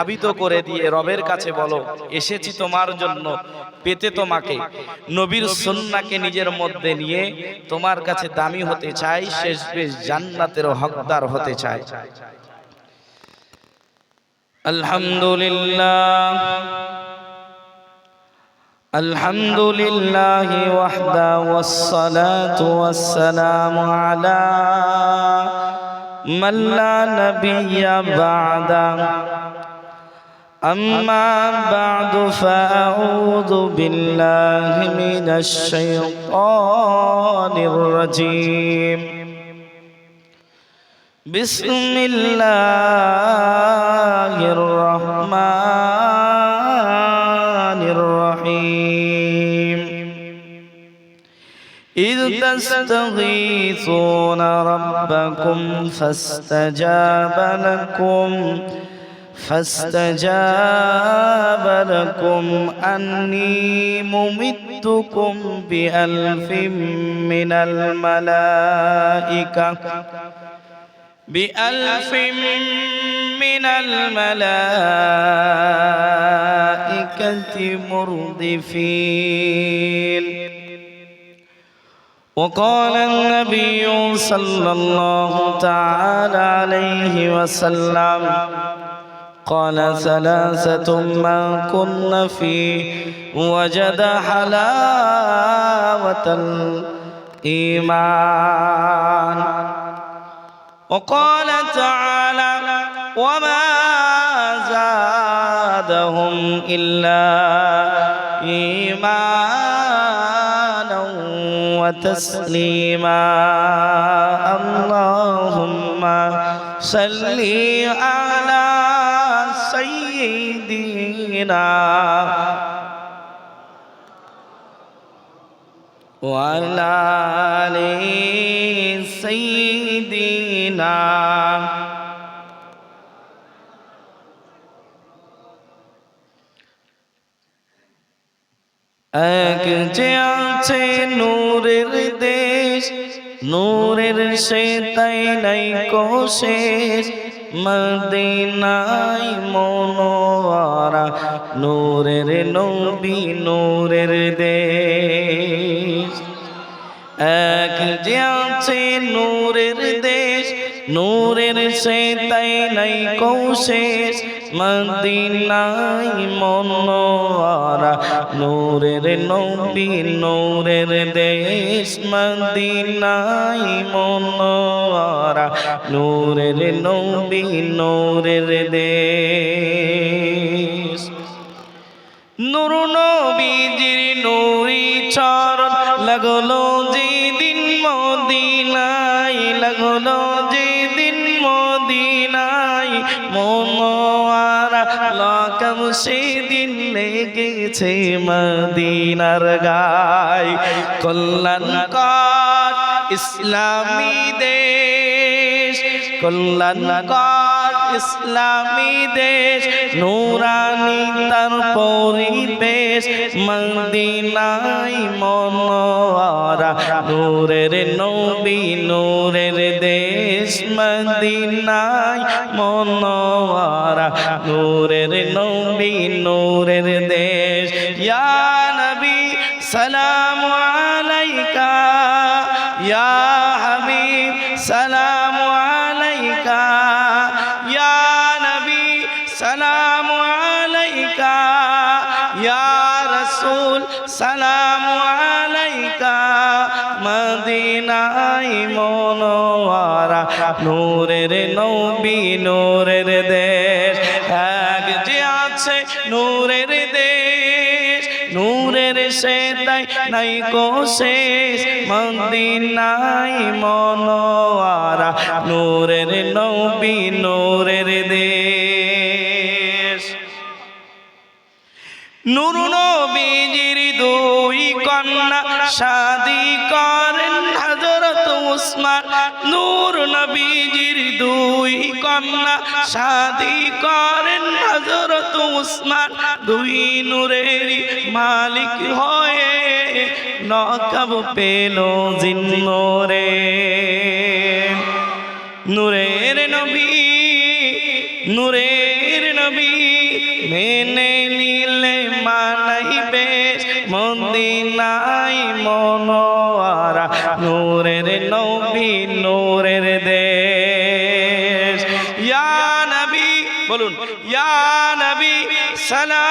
ধাবিত করে দিয়ে রবের কাছে বলো এসেছি তোমার জন্য পেতে তোমাকে নবীর সন্নাকে নিজের মধ্যে নিয়ে তোমার কাছে দামি হতে চাই শেষ বেশ জান্নাতের হকদার হতে চাই আলহামদুলিল্লাহ الحمد لله وحده والصلاة والسلام على من لا نبي بعده أما بعد فأعوذ بالله من الشيطان الرجيم بسم الله الرحمن الرحيم إذ تستغيثون ربكم فاستجاب لكم فاستجاب لكم أني ممدكم بألف من الملائكة. بألف من الملائكة مردفين. وقال النبي صلى الله تعالى عليه وسلم قال ثلاثة ما كن فيه وجد حلاوة الإيمان. وقال تعالى وما زادهم إلا إيمانا وتسليما. اللهم صل على سيدنا وعلى آل سيدنا এক যে আছে নূরের দেশ নূরের সে তাই নাই কোশেষ মদিনাই মনোয়ারা, নূরের নবী নূরের দেশ। এক যে আছে নূরের দেশ, নূরের সে তাই নাই কৌশেষ মদিনাই মনোয়ারা, নূরের নবী, নূরের দেশ মদিনাই মনোয়ারা, নূরের নবী, নূরের দেশ। নূর নবীজির নূরি চরণ লাগল যেদিন মদিনাই লাগল যেদিন মদিনাই মনোয়ারা লাকাম সেদিন লেগেছে মদিনার গায়। কল্যাণকার ইসলামী দেশ কল্যাণকার ইসলামী দেশ, নুরানি তার পরিবেশ মন্দিনাই মনোয়ারা, নূরের নবী, নূরের দেশ মদিনাই মনোয়ারা, নূরের নবী, নূরের দেশ। ইয়া রাসূল, সালাম আলাইকা মদিনাই মনোয়ারা, নূরের নবী, নূরের দেশ। এক যে আছে নূরের দেশ, নূরের সে তাই নাই কোশেষ মদিনাই মনোয়ারা, নূরের নবী, নূরের দেশ। নূর নবীজির দুই কন্যা শাদি করেন হযরত উসমান। নূর নবীজির দুই কন্যা শাদি করেন হযরত উসমান। দুই নূরের মালিক হয়ে নকাব পেল জিন্নরে। নূরের নবী নূরের নবী মেনে মদিনাই মনোয়ারা নূরের নবী নূরের দেশ। ইয়া নবী বলুন ইয়া নবী সালাম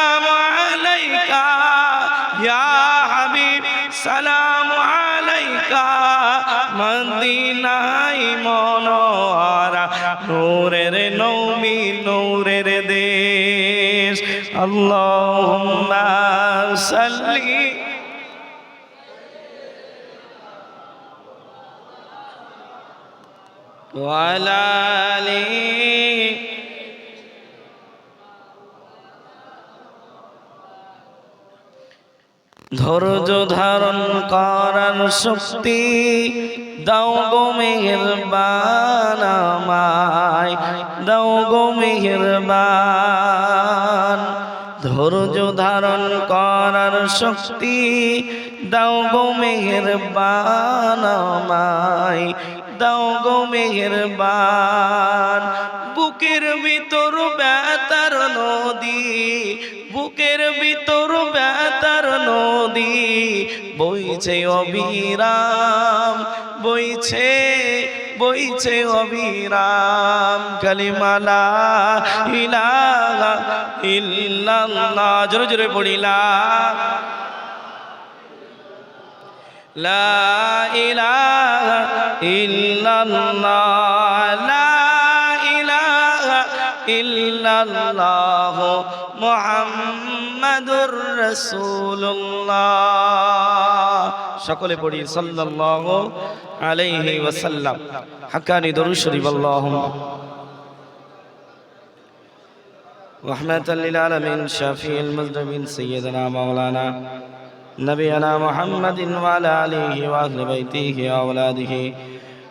وعلى آله ধৈর্য ধারণ করার শক্তি দাও গো মেহেরবান আমায় দাও গো মেহেরবান ধৈর্য ধারণ করার শক্তি দাও গো মেহেরবান আমায় দাও গো মেহেরবান। বুকের ভিতর ব্যতার নদী, বুকের ভিতর ব্যতার নদী, বইছে অবিরাম, বইছে বইছে অবিরাম। কালিমালা ইলাহা ইল্লাল্লাহ, জোরে জোরে পড়িলা। লা ইলাহা ইল্লাল্লাহ লা ইলাহা ইল্লাল্লাহ মুহাম্মাদুর রাসূলুল্লাহ সকলে পড়ি সাল্লাল্লাহু আলাইহি ওয়াসাল্লাম হাক্কানি দরুদ শরীফ আল্লাহুম্মা رحمة للعالمين شافي المذنبين سيدنا مولانا نبينا محمد وعلى آله وأهل بيته وأولاده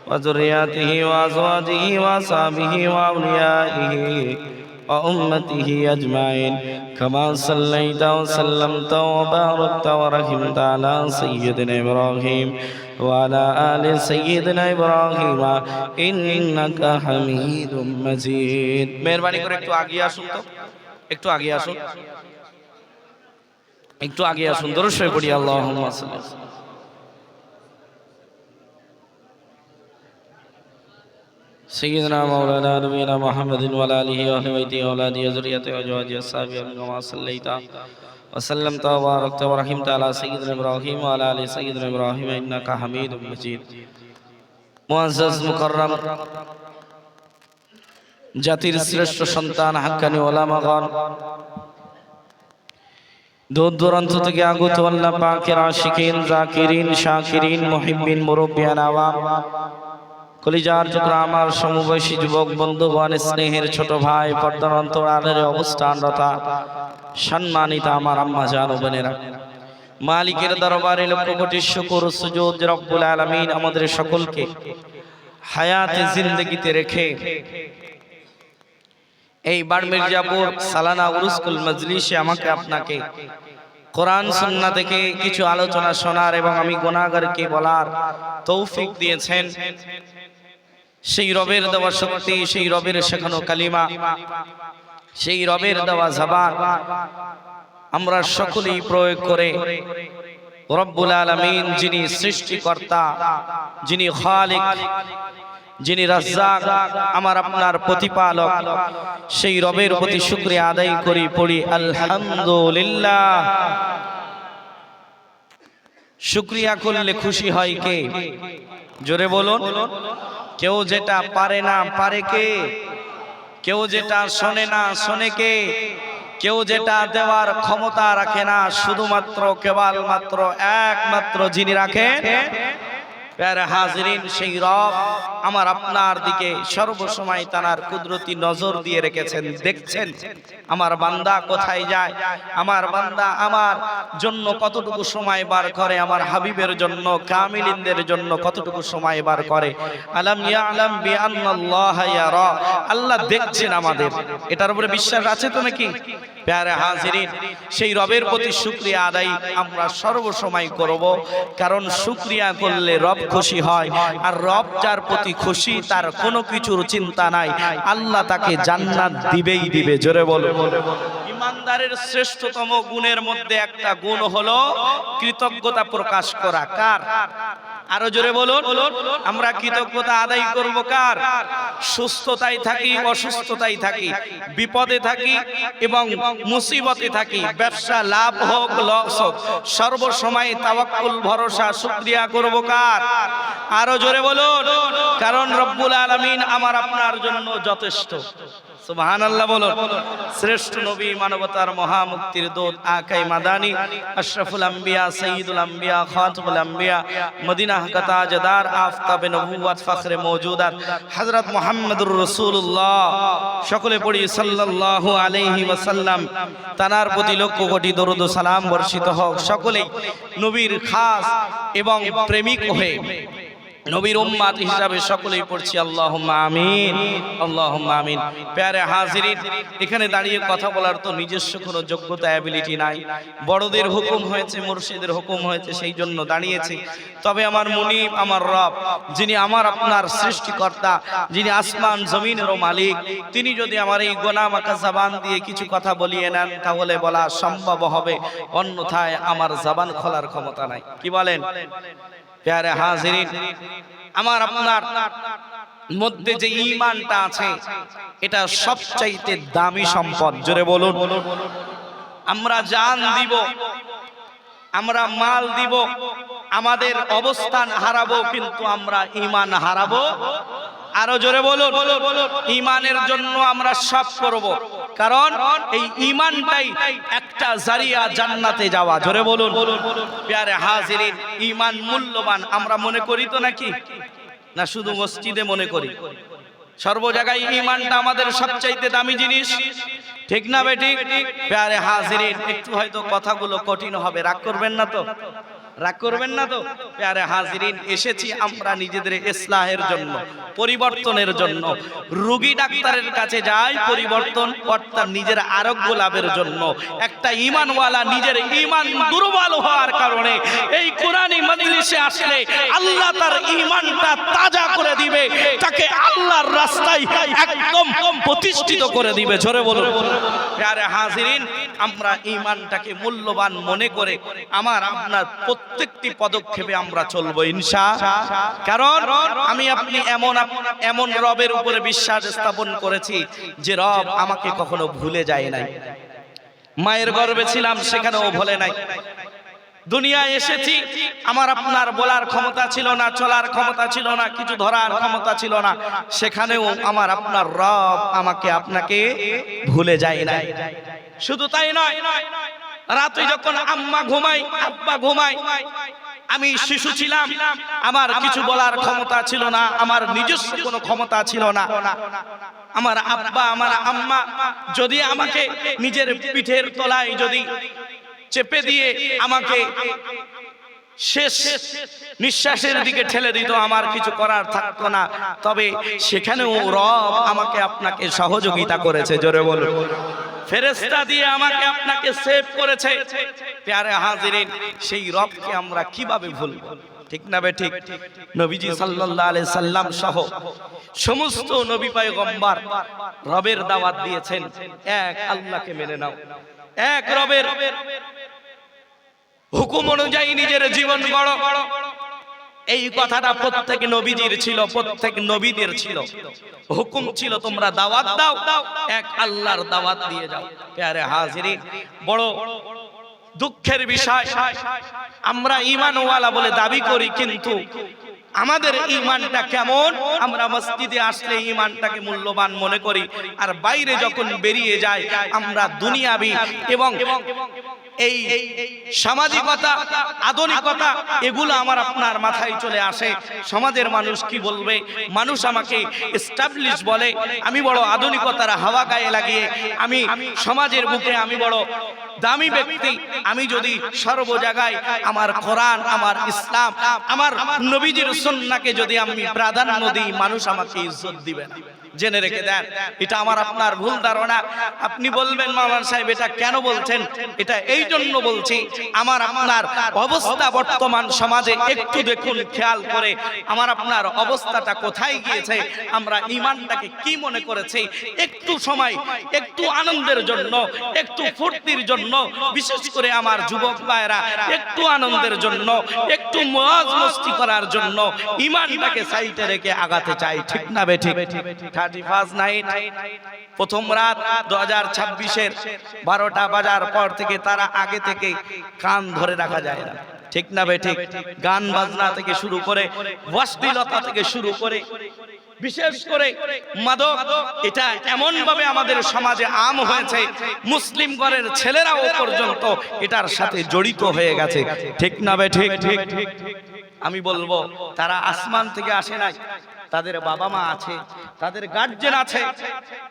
وذرياته وأزواجه وأصحابه وأوليائه وأمته أجمعين كما صليت وسلمت وباركت ورحمت على سيدنا إبراهيم وعلى آل سيدنا إبراهيم إنك حميد مجيد মেহরবানি করে একটু আগিয়ে আসুন তো একটু আগিয়ে আসুন একটু আগে আসুন দরুদ শরীফ পড়ি আল্লাহুম্মা সাল্লি سيدنا مولانا نبينا محمد وعلى اله واهل بيته واولاده وذريته وازواجه وصحبه كما صليت وسلمت وباركت ورحمت على سيدنا ابراهيم وعلى ال سيدنا ابراهيم انك حميد مجيد মুআজ্জাজ মুকাররম জাতির শ্রেষ্ঠ সন্তান হাক্কানি ওলামাগণ দূর দূরান্ত থেকে আগত আল্লাহ পাকের আশিকিন, জাকিরিন, শাকিরিন, মুহিব্বিন, মুরব্বিয়ান, আওয়াম, কলিজার টুকরা আমার সমবয়সী যুবক, বন্ধুগণ, স্নেহের ছোট ভাই, পর্দার অন্তরালের অবস্থানরতা, সম্মানিত আমার আম্মা জান বোনেরা। মালিকের দরবারে লক্ষ কোটি শুকর সুজুদ রব্বুল আলামিন আমাদের সকলকে হায়াতে জিন্দগিতে রেখে এই বার মির্জাপুর সালানা উরুসকুল মজলিসে আমাকে আপনাকে কোরআন, সুন্না থেকে কিছু আলোচনা শোনার এবং আমি গোনাগারকে বলার তৌফিক দিয়েছেন। সেই রবের দেওয়া শক্তি, সেই রবের শেখানো কালিমা, সেই রবের দেওয়া জবান আমরা সকলেই প্রয়োগ করে রব্বুল আলামিন যিনি সৃষ্টিকর্তা, যিনি খালিক যিনি রাজ্জাক আমার আপনার প্রতিপালক, সেই রবের প্রতি শুক্রিয়া আদায় করি, পড়ি আলহামদুলিল্লাহ। শুক্রিয়া করলে খুশি হয় কে? জোরে বলুন। কেউ যেটা পারে না পারে কে? কেউ যেটা শোনে না শোনে কে? কেউ যেটা দেওয়ার ক্ষমতা রাখে না, শুধুমাত্র কেবল মাত্র একমাত্র যিনি রাখেন প্যারে হাজরিন সেই রব আমার আপনার দিকে সর্বসময় তার কুদরতি নজর দিয়ে রেখেছেন। দেখছেন? আমার বান্দা কোথায় যায়? আমার বান্দা আমার জন্য কতটুকু সময় বার করে? আমার হাবিবের জন্য, কামিলিনদের জন্য কতটুকু সময় বার করে? আলাম ইয়ালাম বিআন্নাল্লাহ ইয়ারা। আল্লাহ দেখছেন আমাদের। এটার উপরে বিশ্বাস আছে তো নাকি? প্যারে হাজিরিন, সেই রবের প্রতি শুক্রিয়া আদায় আমরা সর্বসময় করব। কারণ শুক্রিয়া করলে রব খুশি হয়, আর রব যার প্রতি খুশি, তার কোনো কিছুর চিন্তা নাই। আল্লাহ তাকে জান্নাত দিবেই দিবে। জোরে বলো ইমানদারের শ্রেষ্ঠতম গুণের মধ্যে একটা গুণ হলো কৃতজ্ঞতা প্রকাশ করা। কার? আরও জোরে বলুন। আমরা কৃতজ্ঞতা আদায় করব কার? সুস্থতায় থাকি অসুস্থতায় থাকি, বিপদে থাকি এবং মুসিবতে থাকি। ব্যবসা লাভ হোক, লস হোক, সর্বসময় তাওয়াক্কুল, ভরসা, শুকরিয়া করব কার? আরও জোরে বলুন। কারণ রব্বুল আলামিন আমার আপনার জন্য যথেষ্ট। শ্রেষ্ঠ নবী মানবতার মহামুক্তির দূত মাদানি আম্বিয়া আম্বিয়া সকলে পড়ি, সাল্লাল্লাহু আলাইহি ওয়াসাল্লাম। তানার প্রতি লক্ষ কোটি দরুদ সালাম বর্ষিত হোক। সকলেই নবীর খাস এবং প্রেমিক হয়ে নবীর উম্মাত হিসাবে সকলেই পড়ছি আল্লাহ আমিন, আল্লাহুম্মা আমিন। প্যারে হাজিরিন, এখানে দাঁড়িয়ে কথা বলার তো নিজস্ব কোনো যোগ্যতা অ্যাবিলিটি নাই। বড়দের হুকুম হয়েছে, মুর্শিদের হুকুম হয়েছে, সেই জন্য দাঁড়িয়েছি। তবে আমার মুনিব, আমার রব, যিনি আমার আপনার সৃষ্টিকর্তা, যিনি আসমান জমিনেরও মালিক, তিনি যদি আমার এই গোনামাকা জাবান দিয়ে কিছু কথা বলিয়ে নেন, তাহলে বলা সম্ভব হবে, অন্যথায় আমার জাবান খোলার ক্ষমতা নাই। কি বলেন? প্যারে হাজিরিন, আমার আপনার মধ্যে যে ইমানটা আছে, এটা সবচাইতে দামি সম্পদ। জোরে বলুন। আমরা জান দিব, আমরা মাল দিব, আমাদের অবস্থান হারাবো, কিন্তু আমরা ইমান হারাবো। আরও জোরে বলুন। ইমানের জন্য আমরা সব করব। কারণ এই ইমানটাই একটা জারিয়া জান্নাতে যাওয়া। জোরে বলুন। প্যারে হাজিরিন, ইমান মূল্যবান। আমরা মনে করি তো নাকি? না, শুধু মসজিদে মনে করি। সর্ব জায়গায় ইমানটা আমাদের সবচাইতে দামি জিনিস। ঠিক না বেটি প্যারে হাজিরিন, একটু হয়তো কথাগুলো কঠিন হবে। রাগ করবেন না তো? রাগ করবেন না তো? প্যারে হাজিরিন, এসেছি আমরা নিজেদের ইসলাহের জন্য, পরিবর্তনের জন্য। রুগী ডাক্তারের কাছে যাই, পরিবর্তন অর্থাৎ নিজের আরোগ্য লাভের জন্য। একটা ইমানওয়ালা নিজের ইমান দুর্বল হওয়ার কারণে এই কোরআনী মজলিসে আসলে আল্লাহ তার ইমানটা তাজা করে দিবে, তাকে আল্লাহর রাস্তায় একদম প্রতিষ্ঠিত করে দিবে। জোরে বলুন। প্যারে হাজিরিন, আমরা ইমানটাকে মূল্যবান মনে করে আমার আপনার প্রত্যেকটি পদক্ষেপে আমরা চলবো ইনশা। কারণ আমি আপনি এমন এমন রবের উপরে বিশ্বাস স্থাপন করেছি যে রব আমাকে কখনো ভুলে যায় নাই। মায়ের গর্ভে ছিলাম, সেখানেও ভুলে নাই। দুনিয়ায় এসেছি, আমার আপনার বলার ক্ষমতা ছিল না, চলার ক্ষমতা ছিল না, কিছু ধরার ক্ষমতা ছিল না। সেখানেও আমার আপনার রব আমাকে আপনাকে ভুলে যায় না শুধু তাই নয় রাতে যখন আম্মা ঘুমাই আব্বা ঘুমাই আমি শিশু ছিলাম আমার কিছু বলার ক্ষমতা ছিল না আমার নিজস্ব কোনো ক্ষমতা ছিল না। আমার আব্বা আমার আম্মা যদি আমাকে নিজের পিঠের তলায় যদি চেপে দিয়ে আমাকে শেষ নিঃশ্বাসের দিকে ঠেলে দিত আমার কিছু করার থাকতো না। তবে সেখানেও রব আমাকে আপনাকে সহযোগিতা করেছে জোরে বলুন। ফেরেস্তা দিয়ে আমাকে আপনাকে সেভ করেছে। প্যারে হাজিরিন, সেই রবকে আমরা কীভাবে ভুলব? ঠিক না বে ঠিক? নবীজি সাল্লাল্লাহু আলাইহি সাল্লাম সহ সমস্ত নবী পয়গম্বর রবের দাওয়াত দিয়েছেন। এক, আল্লাহকে মেনে নাও। এক, রবের হুকুম অনুযায়ী নিজের জীবন গড়। এই কথাটা প্রত্যেক নবীজির ছিল, প্রত্যেক নবীদের ছিল। হুকুম ছিল, তোমরা দাওয়াত দাও, এক আল্লাহর দাওয়াত দিয়ে যাও। প্যারে হাজিরি বড় দুঃখের বিষয়, আমরা ইমানওয়ালা বলে দাবি করি, কিন্তু আমাদের ইমানটা কেমন? আমরা মসজিদে আসলে ইমানটাকে মূল্যবান মনে করি। আর বাইরে যখন বেরিয়ে যায় আমরা দুনিয়াবি এবং এই সামাজিকতা আধুনিকতা এগুলো আমার আপনার মাথায় চলে আসে। সমাজের মানুষ কি বলবে? মানুষ আমাকে এস্টাবলিশ বলে আমি বড় আধুনিকতার হাওয়া গায়ে লাগিয়ে আমি সমাজের বুকে আমি বড় দামি ব্যক্তি আমি যদি সর্ব জায়গায় আমার কোরআন আমার ইসলাম আমার নবীজির সুন্নাহকে যদি আমি প্রাধান্য দিই মানুষ আমাকে ইজ্জত দিবে না। জেনে রেখে দেন। এটা আমার আপনার ভুল ধারণা। আপনি বলবেন মাওলানা সাহেব এটা কেন বলছেন? এটা এই জন্য বলছি আমার আপনার অবস্থা বর্তমান সমাজে একটু দেখুন খেয়াল করে। আমার আপনার অবস্থাটা কোথায় গিয়েছে? আমরা ইমানটাকে কি মনে করেছি? একটু সময় একটু আনন্দের জন্য একটু ফুর্তির জন্য বিশেষ করে আমার যুবক ভাইরা একটু আনন্দের জন্য একটু মজ মস্তি করার জন্য ইমানটাকে সাইটে রেখে আগাতে চাই। ঠিক না বে ঠিক? থার্টি নাইট প্রথম রাত দু হাজার ছাব্বিশের বারোটা বাজার পর থেকে তারা আগে থেকে কান ধরে রাখা যায় না। ঠিক না বে ঠিক? গান বাজনা থেকে শুরু করে, অশ্লীলতা থেকে শুরু করে, বিশেষ করে মাদক, এটা এমন ভাবে আমাদের সমাজে আম হয়েছে, মুসলিম ঘরের ছেলেরাও পর্যন্ত এটার সাথে জড়িত হয়ে গেছে। ঠিক না বে ঠিক ঠিক ঠিক? আমি বলব, তারা আসমান থেকে আসে নাই। তাদের বাবা মা আছে, তাদের গার্জেন আছে।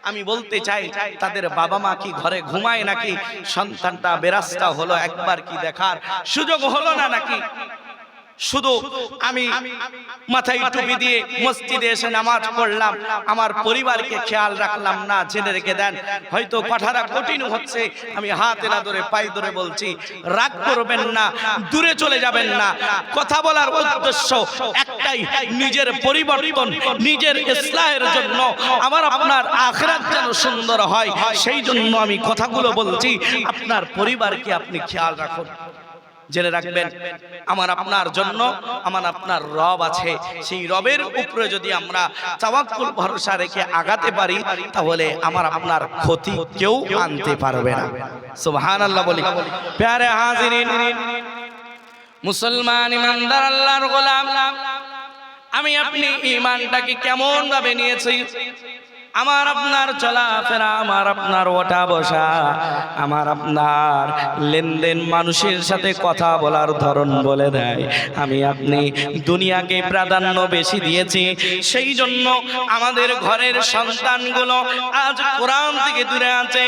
আমি বলতে চাই, তাদের বাবা মা কি ঘরে ঘুমায় নাকি? সন্তানটা বেরাস্তা হলো একবার কি দেখার সুযোগ হলো না নাকি? শুধু আমি মাথায় টুপি দিয়ে মসজিদে এসে নামাজ পড়লাম। আমার পরিবারকে খেয়াল রাখলাম না, জেনে রেখে দেন। হয়তো কথাটা কঠিন হচ্ছে। আমি হাত এলা ধরে পাই ধরে বলছি, রাগ করবেন না, দূরে চলে যাবেন না। কথা বলার উদ্দেশ্য একটাই, নিজের পরিবর্তন, নিজের ইসলাহের জন্য। আমার আপনার আখরাত যেন সুন্দর হয়, সেই জন্য আমি কথাগুলো বলছি। আপনার পরিবারকে আপনি খেয়াল রাখুন। জেনে রাখবেন, আমার আপনার জন্য আমার আপনার রব আছে। সেই রবের উপরে যদি আমরা তাওয়াক্কুল ভরসা রেখে আগাতে পারি, তাহলে আমার আপনার ক্ষতি কেউ আনতে পারবে না। সুবহানাল্লাহ বলি। প্যারে হাজিরিন, মুসলমান ইমানদার আল্লাহর গোলাম, আমি আপনি ইমানটাকে কেমন ভাবে নিয়েছি? আমার আপনার চলাফেরা, আমার আপনার ওটা বসা, আমার আপনার লেনদেন মানুষের সাথে কথা বলার ধরন বলে দেয়। আমি আপনি দুনিয়াকে প্রাধান্য বেশি দিয়েছি, সেই জন্য আমাদের ঘরের সন্তানগুলো আজ কোরআন থেকে দূরে আছে,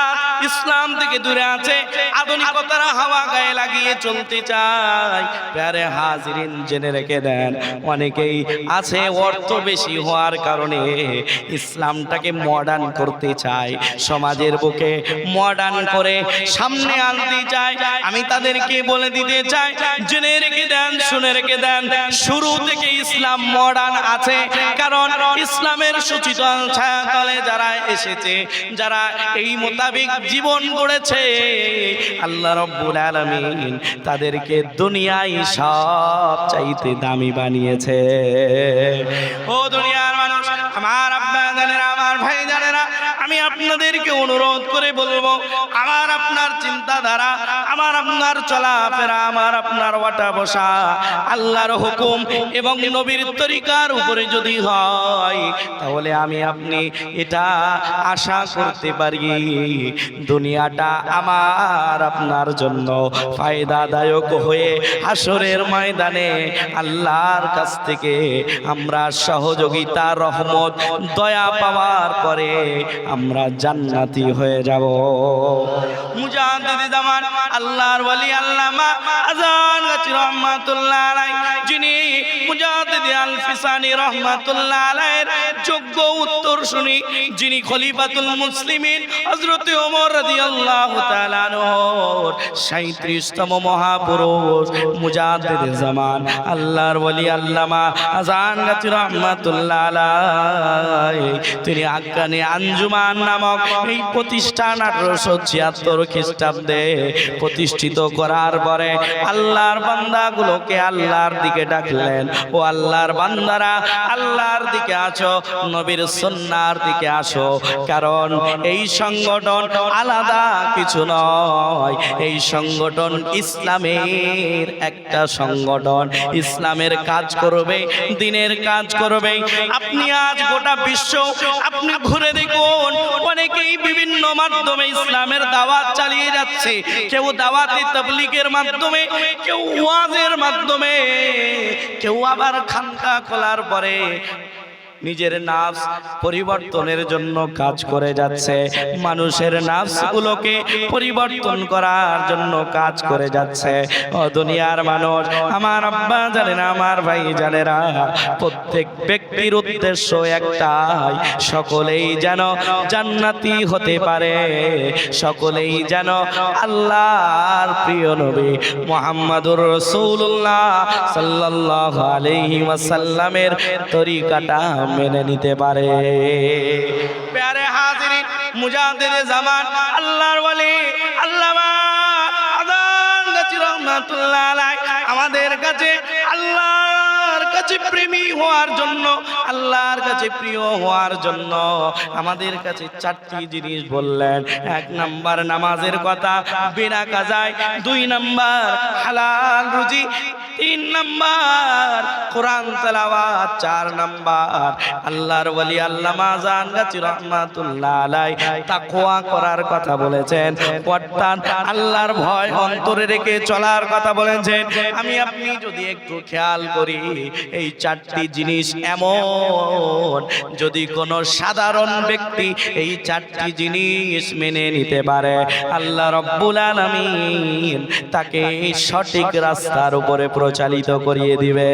আজ ইসলাম থেকে দূরে আছে, আধুনিকতার হাওয়া গায়ে লাগিয়ে চলতে চায় প্যারে হাজিরিন জেনে রেখে দেন, অনেকেই আছে অর্থ বেশি হওয়ার কারণে ইসলামটাকে মডার্ন করতে চায়। সমাজের বুকে মডার্ন করে সামনে আনতে চায়। আমি তাদেরকে বলে দিতে চাই, জেনে রেখে দেন, শুনে রেখে দেন, শুরু থেকে ইসলাম মডার্ন আছে। কারণ ইসলামের সুচিতল ছায়াতলে যারা এসেছে, যারা এই মোতাবেক জীবন গড়েছে, আল্লাহ রব্বুল আলামিন তাদেরকে দুনিয়ায় সব চাইতে দামি বানিয়েছে। ও দুনিয়ার মানুষ, আমার আব্বা জানেরা আমার ভাই জানেরা আমি আপনাদেরকে অনুরোধ করে বলব, আমার আপনার চিন্তাধারা, আমার আপনার চলাফেরা, আমার আপনার ওয়াটা বসা, আল্লাহর হুকুম এবং নবীর তরিকার উপরে যদি হয়, তাহলে আমি আপনি এটা আশা করতে পারি। দুনিয়াটা আমার আপনার জন্য ফায়দাদায়ক হয়ে হাসরের ময়দানে আল্লাহর কাছ থেকে আমরা সহযোগিতা, রহমত, দয়া পাওয়ার পরে আমরা জান্নাতি হয়ে যাব। আল্লাহর রহমাতুল্লাহ যিনি মুজাহিদ আল ফিসানি রহমাতুল্লাহ যোগ্য উত্তর শুনি, যিনি খলিফাতুল মুসলিমিন হযরত ওমর রাদিয়াল্লাহু তাআলা আনহুর 37তম মহাপুরুষ। মুজাহিদ জামান, আল্লাহর ওয়ালি আল্লামা আজান গাছি রহমাতুল্লাহ আলাইহি। তিনি আজ্ঞানে আঞ্জুমান নামক এই প্রতিষ্ঠান আঠারোশো ছিয়াত্তর খ্রিস্টাব্দে প্রতিষ্ঠিত করার পরে আল্লাহর বান্দাগুলোকে আল্লাহর দিকে ডাকলেন। ও আল্লাহর বান্দারা, আল্লাহর দিকে আসো নবীর সন্ন্যার দিকে আসো। কারণ এই সংগঠন আলাদা কিছু নয়। এই সংগঠন ইসলামের একটা সংগঠন। ইসলামের কাজ করবে, দিনের কাজ করবে। আপনি আজ গোটা বিশ্ব, আপনি ঘুরে দেখুন। অনেকেই বিভিন্ন মাধ্যমে ইসলামের দাওয়াত চালিয়ে যাচ্ছে। কেউ দাওয়াতি তাবলিগের মাধ্যমে, কেউ ওয়াজের মাধ্যমে, কেউ আবার খানকা খোলার পরে নিজের নাফস পরিবর্তনের জন্য কাজ করে যাচ্ছে। মানুষের নাফস গুলোকে পরিবর্তন করার জন্য কাজ করে যাচ্ছে। ও দুনিয়ার মানুষ, আমার আব্বা জানেন, আমার ভাই জানেরা, প্রত্যেক ব্যক্তির উদ্দেশ্য একটাই, সকলেই যেন জান্নাতি হতে পারে। সকলেই যেন আল্লাহর প্রিয় নবী মোহাম্মদুর রসুল্লাহ সাল্লাল্লাহু আলাইহি ওয়াসাল্লামের তরিকাটা মেনে নিতে পারে। প্যারে মুজাহিদ জামান, আল্লাহর রহমাতুল্লাহ আলাই আমাদের কাছে আল্লাহর কাছে প্রেমী হওয়ার জন্য, আল্লাহর কাছে প্রিয় হওয়ার জন্য আমাদের কাছে চারটি জিনিস বললেন। এক নাম্বার নামাজের কথা, বিনা কাজায়। দুই নাম্বার হালাল রুজি। তিন নাম্বার, কোরআন তেলাওয়াত চার নাম্বার। আল্লাহর ওয়ালি আল্লামা জান গাছি রহমাতুল্লাহ আলাই তাকওয়া করার কথা বলেছেন। অর্থাৎ আল্লাহর ভয় অন্তরে রেখে চলার কথা বলেছেন। আমি, আপনি যদি একটু খেয়াল করি, এই চারটি জিনিস এমন, যদি কোনো সাধারণ ব্যক্তি এই চারটি জিনিস মেনে নিতে পারে, আল্লাহ রব্বুল আলামিন তাকে সঠিক রাস্তার উপরে প্রচালিত করিয়ে দিবে।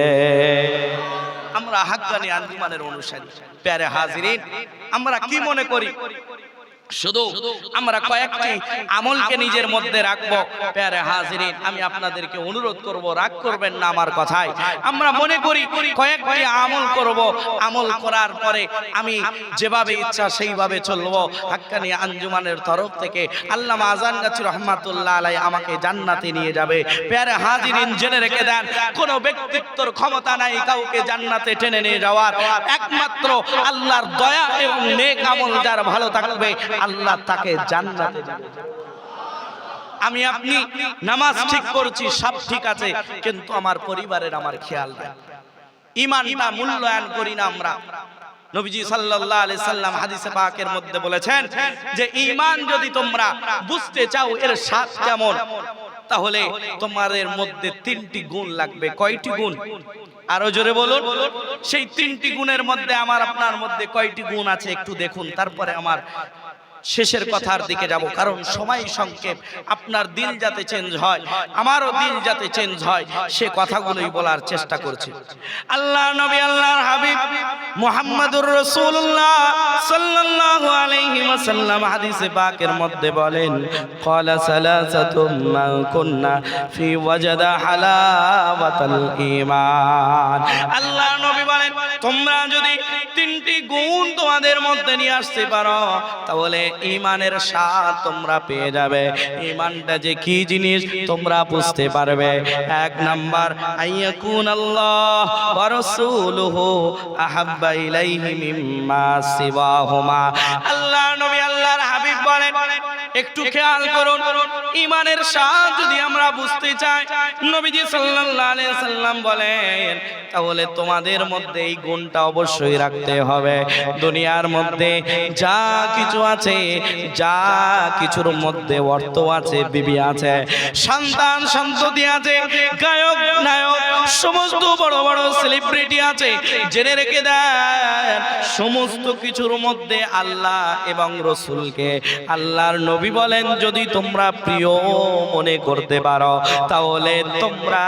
আমরা হাক্কানি আন্দোলনের অনুসারী। প্যারে হাজিরিন আমরা কি মনে করি? শুধু আমরা কয়েকটি আমলকে নিজের মধ্যে রাখব। প্যারে হাজিরিন, আমি আপনাদেরকে অনুরোধ করব, রাগ করবেন না আমার কথায়। আমরা মনে করি কয়েকটি আমল করব। আমল করার পরে আমি যেভাবে ইচ্ছা সেইভাবে চলবো। হাক্কানি আঞ্জুমানের তরফ থেকে আল্লাহ আজান গাছি রহমাতুল্লাহ আলাই আমাকে জান্নাতে নিয়ে যাবে। প্যারে হাজিরিন, জেনে রেখে দেন, কোন ব্যক্তিত্বর ক্ষমতা নাই কাউকে জান্নাতে টেনে নিয়ে যাওয়ার। একমাত্র আল্লাহর দয়া এবং নেক আমল যার ভালো থাকবে আল্লাহ তাকে জান্নাতে আমি আপনি নামাজ ঠিক করছি, সব ঠিক আছে, কিন্তু আমার পরিবারের আমার খেয়াল নাই। ইমানটা মূল্যায়ন করি না আমরা। নবীজি সাল্লাল্লাহু আলাইহি সাল্লাম হাদিসে পাকের মধ্যে বলেছেন যে, ঈমান যদি তোমরা বুঝতে চাও এর স্বাদ কেমন, তাহলে তোমাদের মধ্যে তিনটি গুণ লাগবে। কয়টি গুণ? আরও জোরে বলুন। সেই তিনটি গুণের মধ্যে আমার আপনার মধ্যে কয়টি গুণ আছে একটু দেখুন, তারপরে আমার শেষের কথার দিকে যাব। কারণ সময় সংক্ষেপ। আপনার দিল যাতে চেঞ্জ হয় আমারও দিল যাতে চেঞ্জ হয় সে কথাগুলোই বলার চেষ্টা করছি। আল্লাহ নবী আল্লাহর হাবিব মুহাম্মাদুর রাসূলুল্লাহ সাল্লাল্লাহু আলাইহি ওয়াসাল্লাম হাদিসে পাকের মধ্যে বলেন ক্বালা সালাসাতুম মা কুন্না ফি ওয়াজাদা হালাওয়াতাল ঈমান। আল্লাহ নবী বলেন তোমরা যদি তিনটি গুণ তোমাদের মধ্যে নিয়ে আসতে পারো তাহলে ইমানের স্বাদ তোমরা পেয়ে যাবে। ইমানটা যে কি জিনিস তোমরা বুঝতে পারবে। এক নাম্বার আইয়াকুন আল্লাহ ওয়া রাসূলুহু আহাব্বা ইলাইহি মিম্মা সিওয়াহুমা। আল্লাহ নবী একটু খেয়াল করুন। ইমানের স্বাদ যদি আমরা বুঝতে চাই, নবীজি সাল্লাল্লাহু আলাইহি সাল্লাম বলেন, তাহলে তোমাদের মধ্যে এই গুণটা অবশ্যই রাখতে হবে। দুনিয়ার মধ্যে যা কিছু আছে, যা কিছুর মধ্যে অর্থ আছে, বিবি আছে, সন্তান সন্ততি আছে, গায়ক, নায়ক, সমস্ত বড় বড় সেলিব্রিটি আছে, জেনে রেখে দেন, সমস্ত কিছুর মধ্যে আল্লাহ এবং রসুলকে, আল্লাহর নবী বলেন, যদি তোমরা প্রিয় মনে করতে পারো, তাহলে তোমরা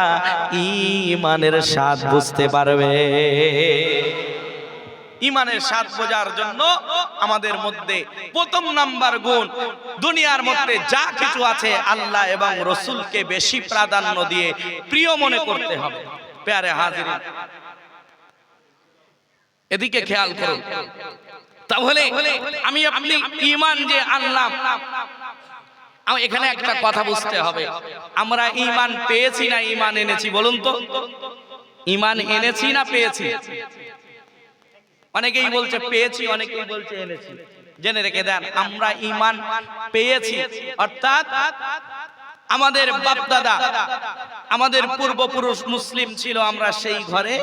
ইমানের স্বাদ বুঝতে পারবে। ইমানের স্বাদ বোঝার জন্য আমাদের মধ্যে প্রথম নাম্বার গুণ, দুনিয়ার মধ্যে যা কিছু আছে আল্লাহ এবং রসুলকে বেশি প্রাধান্য দিয়ে প্রিয় মনে করতে হবে। প্যারে হাজির এদিকে খেয়াল করুন। তাহলে আমি আপনি ইমান যে আনলাম এখানে একটা কথা বুঝতে হবে। আমরা ইমান পেয়েছি না ইমান এনেছি বলুন তো। ইমান এনেছি না পেয়েছি? অনেকেই বলছে পেয়েছি অনেকেই বলছে এনেছি। জেনে রেখে দেন আমরা ইমান পেয়েছি। অর্থাৎ আমাদের বাপদাদা আমাদের পূর্বপুরুষ মুসলিম ছিল আমরা সেই ঘরে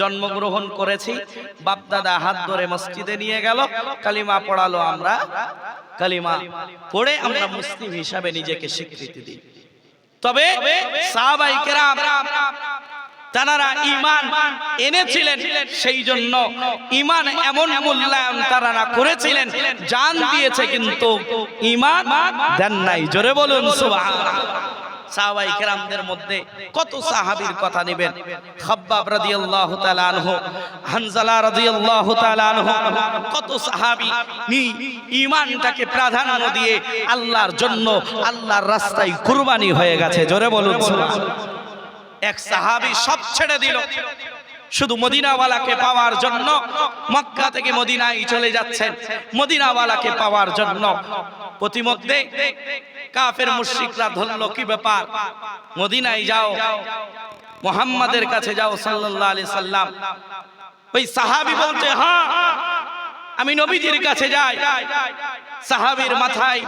জন্মগ্রহণ করেছি। বাপদাদা হাত ধরে মসজিদে নিয়ে গেল কালিমা পড়ালো আমরা। কালিমা পড়ে আমরা মুসলিম হিসাবে নিজেকে স্বীকৃতি দিই। তবে সাহাবাই কেরাম তারা ইমান এনেছিলেন সেই জন্য ইমান এমন মূল্যায়ন তারা করেছিলেন। জান দিয়েছে কিন্তু ইমান দেন নাই। জোরে বলুন, সুবহানাল্লাহ। সাহাবাই কেরামদের মধ্যে কত সাহাবীর কথা নেবেন? খাব্বাব রাদিয়াল্লাহু তাআলা আনহু, হানজালা রাদিয়াল্লাহু তাআলা আনহু, কত সাহাবী নি ঈমানটাকে প্রাধান্য দিয়ে আল্লাহর জন্য, আল্লাহর রাস্তায় কুরবানি হয়ে গেছে। জোরে বলুন, সুবহানাল্লাহ। এক সাহাবি সব ছেড়ে দিল। শুধু মদিনাওয়ালাকে পাওয়ার জন্য মক্কা থেকে মদিনায় চলে যাচ্ছেন। মদিনাওয়ালাকে পাওয়ার জন্য প্রতিমধ্যে কাফের মুশরিকরা ধরলো, কি ব্যাপার? মদিনায় যাও। মোহাম্মদের কাছে যাও সাল্লাল্লাহু আলাইহি সাল্লাম। ওই সাহাবী বলতে হ্যাঁ। আমি নবীজির কাছে যাই। সাহাবীর মাথায়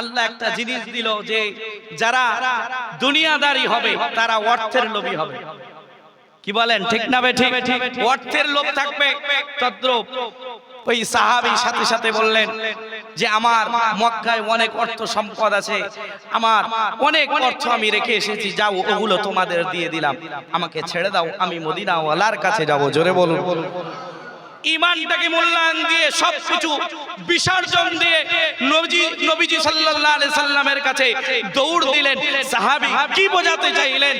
আল্লাহ একটা জিনিস দিল যে যারা দুনিয়াদারি হবে তারা অর্থের লোভী হবে। কি বলেন ঠিক না বে ঠিক? অর্থের লোভ থাকবে। তদ্রুপ ওই সাহাবী সাথে সাথে বললেন যে আমার মক্কায় অনেক অর্থ সম্পদ আছে। আমার অনেক অর্থ আমি রেখে এসেছি যাও ওগুলো তোমাদের দিয়ে দিলাম। আমাকে ছেড়ে দাও আমি মদিনাওয়ালার কাছে যাব। জোরে বলুন। ইমানটাকে মূল্যায়ন দিয়ে সবকিছু বিসর্জন দিয়ে নবীজি নবীজি সাল্লাল্লাহু আলাইহি সাল্লামের কাছে দৌড় দিলেন। সাহাবী কি বোঝাতে চাইলেন?